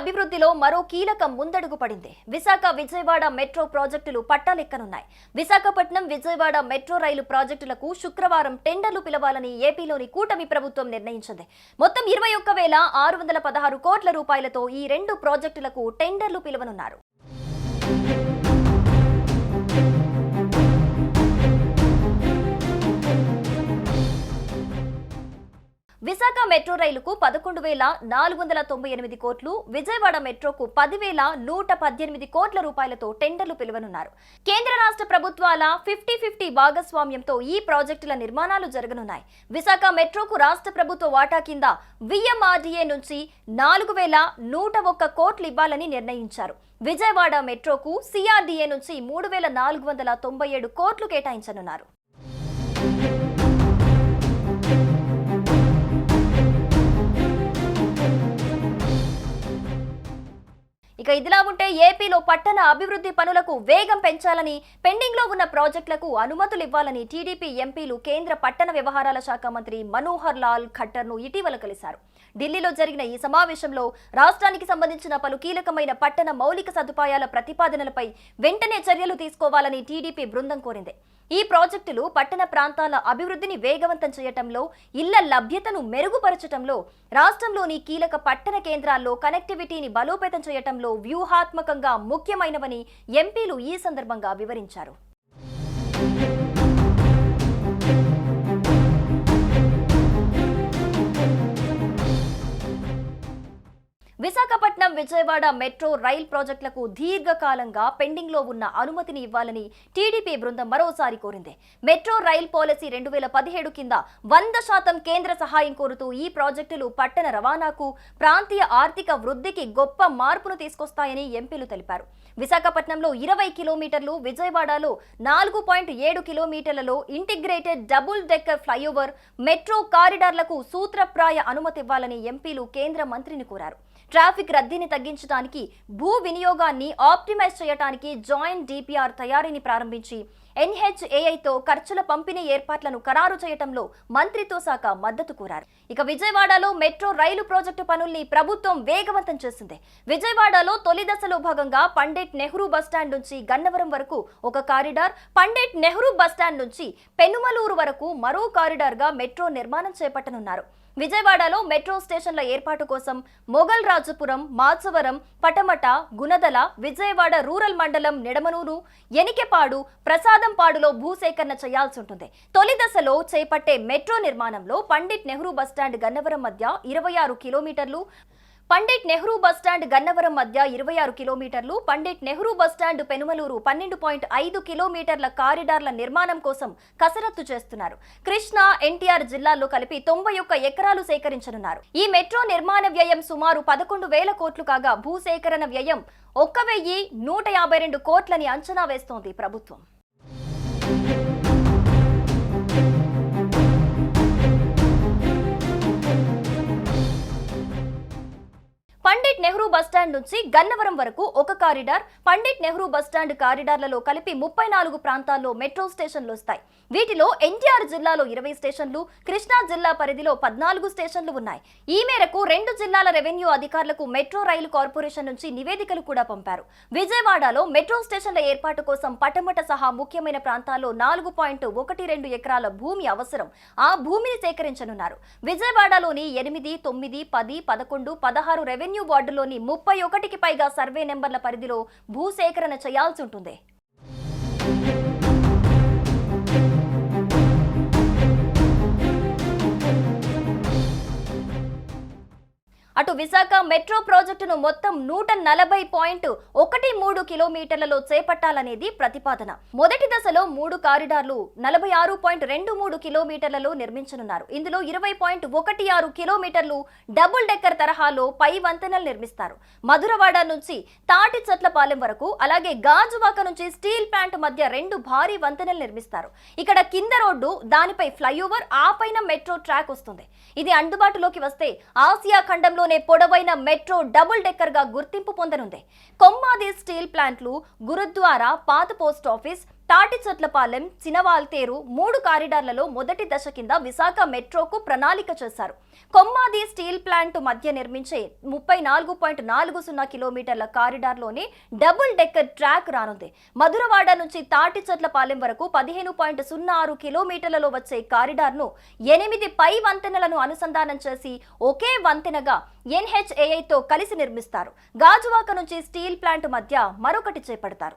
అభివృద్ధిలో మరో కీలక ముందడుగు పడింది. విశాఖ విజయవాడ మెట్రో ప్రాజెక్టులు పట్టాలెక్కనున్నాయి. విశాఖపట్నం విజయవాడ మెట్రో రైలు ప్రాజెక్టులకు శుక్రవారం టెండర్లు పిలవాలని ఏపీలోని కూటమి ప్రభుత్వం నిర్ణయించింది. మొత్తం ఇరవై ఒక్క వేల ఆరు వందల పదహారు కోట్ల రూపాయలతో ఈ రెండు ప్రాజెక్టులకు టెండర్లు పిలవనున్నారు. మెట్రో రైలుకు పదకొండు వేల నాలుగు వందల తొంభై ఎనిమిది కోట్లు విజయవాడ మెట్రోకు పదివేల నూట పద్దెనిమిది కోట్ల రూపాయలతో టెండర్లు పిలువనున్నారు. కేంద్ర రాష్ట్ర ప్రభుత్వాల ఫిఫ్టీ ఫిఫ్టీ భాగస్వామ్యంతో ఈ ప్రాజెక్టుల నిర్మాణాలు జరగనున్నాయి. విశాఖ మెట్రోకు రాష్ట్ర ప్రభుత్వ వాటా కింద విఎంఆర్డీఏ నుంచి నాలుగు వేల నూట ఒక్క కోట్లు ఇవ్వాలని నిర్ణయించారు. విజయవాడ మెట్రోకు సిఆర్డీఏ నుంచి మూడు వేల నాలుగు వందల తొంభై ఏడు కోట్లు కేటాయించనున్నారు. ఇక ఇదిలా ఉంటే ఏపీలో పట్టణ అభివృద్ధి పనులకు వేగం పెంచాలని పెండింగ్లో ఉన్న ప్రాజెక్టులకు అనుమతులు ఇవ్వాలని టీడీపీ ఎంపీలు కేంద్ర పట్టణ వ్యవహారాల శాఖ మంత్రి మనోహర్ లాల్ ఖట్టర్ను ఇటీవల కలిశారు. ఢిల్లీలో జరిగిన ఈ సమావేశంలో రాష్ట్రానికి సంబంధించిన పలు కీలకమైన పట్టణ మౌలిక సదుపాయాల ప్రతిపాదనలపై వెంటనే చర్యలు తీసుకోవాలని టీడీపీ బృందం కోరింది. ఈ ప్రాజెక్టులు పట్టణ ప్రాంతాల అభివృద్ధిని వేగవంతం చేయటంలో ఇళ్ళ లభ్యతను మెరుగుపరచటంలో రాష్ట్రంలోని కీలక పట్టణ కేంద్రాల్లో కనెక్టివిటీని బలోపేతం చేయటంలో వ్యూహాత్మకంగా ముఖ్యమైనవని ఎంపీలు ఈ సందర్భంగా వివరించారు. విజయవాడ మెట్రో రైల్ ప్రాజెక్టులకు దీర్ఘకాలంగా పెండింగ్లో ఉన్న అనుమతిని ఇవ్వాలని టీడీపీ బృందం మరోసారి కోరింది. మెట్రో రైల్ పాలసీ రెండు వేల పదిహేడు కింద వంద శాతం కేంద్ర సహాయం కోరుతూ ఈ ప్రాజెక్టులు పట్టణ రవాణాకు ప్రాంతీయ ఆర్థిక వృద్ధికి గొప్ప మార్పును తీసుకొస్తాయని ఎంపీలు తెలిపారు. విశాఖపట్నంలో ఇరవై కిలోమీటర్లు విజయవాడలో నాలుగు పాయింట్ ఏడు కిలోమీటర్లలో integrated double decker flyover metro కారిడార్లకు సూత్రప్రాయ అనుమతి ఇవ్వాలని ఎంపీలు కేంద్ర మంత్రిని కోరారు. ట్రాఫిక్ రద్దీని తగ్గించడానికి భూ వినియోగాన్ని ఆప్టిమైజ్ చేయడానికి జాయింట్ డిపిఆర్ తయారీని ప్రారంభించి ఎన్హెచ్ఏఐతో ఖర్చుల పంపిణీ ఏర్పాట్లను ఖరారు చేయటంలో మంత్రిత్వ శాఖ మద్దతు కోరారు. ఇక విజయవాడలో మెట్రో రైలు ప్రాజెక్టు పనుల్ని ప్రభుత్వం వేగవంతం చేసింది. విజయవాడలో తొలి దశలో భాగంగా పండిట్ నెహ్రూ బస్టాండ్ నుంచి గన్నవరం వరకు ఒక కారిడార్ పండిట్ నెహ్రూ బస్టాండ్ నుంచి పెనుమలూరు వరకు మరో కారిడార్గా మెట్రో నిర్మాణం చేపట్టనున్నారు. విజయవాడలో మెట్రో స్టేషన్ల ఏర్పాటు కోసం మొగల్ రాజపురం మాచవరం పటమట గుణదల విజయవాడ రూరల్ మండలం నిడమనూరు ఎనికెపాడు ప్రసాదంపాడులో భూసేకరణ చేయాల్సి ఉంటుంది. తొలి దశలో చేపట్టే మెట్రో నిర్మాణంలో పండిట్ నెహ్రూ బస్టాండ్ గన్నవరం మధ్య ఇరవై ఆరు కిలోమీటర్లు పండిట్ నెహ్రూ బస్టాండ్ గన్నవరం మధ్య ఇరవై ఆరు కిలోమీటర్లు పండిట్ నెహ్రూ బస్టాండ్ పెనుమలూరు పన్నెండు పాయింట్ ఐదు కిలోమీటర్ల కారిడార్ల నిర్మాణం కోసం కసరత్తు చేస్తున్నారు. కృష్ణా ఎన్టీఆర్ జిల్లాల్లో కలిపి తొంభై ఒక్క ఎకరాలు సేకరించనున్నారు. ఈ మెట్రో నిర్మాణ వ్యయం సుమారు పదకొండు వేల కోట్లు కాగా భూసేకరణ వ్యయం ఒక్క వెయ్యి నూట యాభై రెండు కోట్లని అంచనా వేస్తోంది ప్రభుత్వం. పండిట్ నెహ్రూ బస్టాండ్ నుంచి గన్నవరం వరకు ఒక corridor Pandit Nehru bus stand కారిడార్లలో కలిపి ముప్పై నాలుగు ప్రాంతాల్లో మెట్రో స్టేషన్లు వస్తాయి. వీటిలో ఎన్టీఆర్ జిల్లాలో ఇరవై స్టేషన్లు కృష్ణా జిల్లా పరిధిలో పద్నాలుగు స్టేషన్లు ఉన్నాయి. ఈ మేరకు రెండు జిల్లాల రెవెన్యూ అధికారులకు మెట్రో రైలు కార్పొరేషన్ నుంచి నివేదికలు కూడా పంపారు. విజయవాడలో మెట్రో స్టేషన్ల ఏర్పాటు కోసం పటమట సహా ముఖ్యమైన ప్రాంతాల్లో నాలుగు పాయింట్ ఒకటి రెండు ఎకరాల భూమి అవసరం. ఆ భూమిని సేకరించనున్నారు. విజయవాడలోని ఎనిమిది తొమ్మిది పది పదకొండు పదహారు రెవెన్యూ వార్డులోని ముప్పై ఒకటికి పైగా సర్వే నెంబర్ల పరిధిలో భూసేకరణ చేయాల్సి ఉంటుంది. అటు విశాఖ మెట్రో ప్రాజెక్టును మొత్తం నూట నలభై పాయింట్ ఒకటి మూడు కిలోమీటర్లలో చేపట్టాలనేది ప్రతిపాదన. మొదటి దశలో మూడు కారిడార్లు నలభై ఆరు పాయింట్ రెండు మూడు కిలోమీటర్లలో నిర్మించనున్నారు. ఇందులో ఇరవై పాయింట్ ఒకటి ఆరు కిలోమీటర్లు డబుల్ డెక్కర్ తరహాలో పై వంతెనలు నిర్మిస్తారు. మధురవాడ నుంచి తాటి చెట్లపాలెం వరకు అలాగే గాజువాక నుంచి స్టీల్ ప్లాంట్ మధ్య రెండు భారీ వంతెనలు నిర్మిస్తారు. ఇక్కడ కింద రోడ్డు దానిపై ఫ్లైఓవర్ ఆ పైన మెట్రో ట్రాక్ వస్తుంది. ఇది అందుబాటులోకి వస్తే ఆసియా ఖండంలో దేశంలోనే పొడవైన మెట్రో డబుల్ డెక్కర్గా గుర్తింపు పొందనుంది. కొమ్మాది స్టీల్ ప్లాంట్లు గురుద్వారా పాత పోస్ట్ ఆఫీస్ తాటి చెట్లపాలెం చినవాల్తేరు మూడు కారిడార్లలో మొదటి దశ కింద విశాఖ మెట్రోకు ప్రణాళిక చేశారు. కొమ్మాది స్టీల్ ప్లాంట్ మధ్య నిర్మించే ముప్పై నాలుగు పాయింట్ నాలుగు సున్నా కిలోమీటర్ల కారిడార్లోని డబుల్ డెక్కర్ ట్రాక్ రానుంది. మధురవాడ నుంచి తాటి చెట్లపాలెం వరకు పదిహేను పాయింట్ సున్నా ఆరు కిలోమీటర్లలో వచ్చే కారిడార్ను ఎనిమిది పై వంతెనలను అనుసంధానం చేసి ఒకే వంతెనగా ఎన్హెచ్ఏఐతో కలిసి నిర్మిస్తారు. గాజువాక నుంచి స్టీల్ ప్లాంట్ మధ్య మరొకటి చేపడతారు.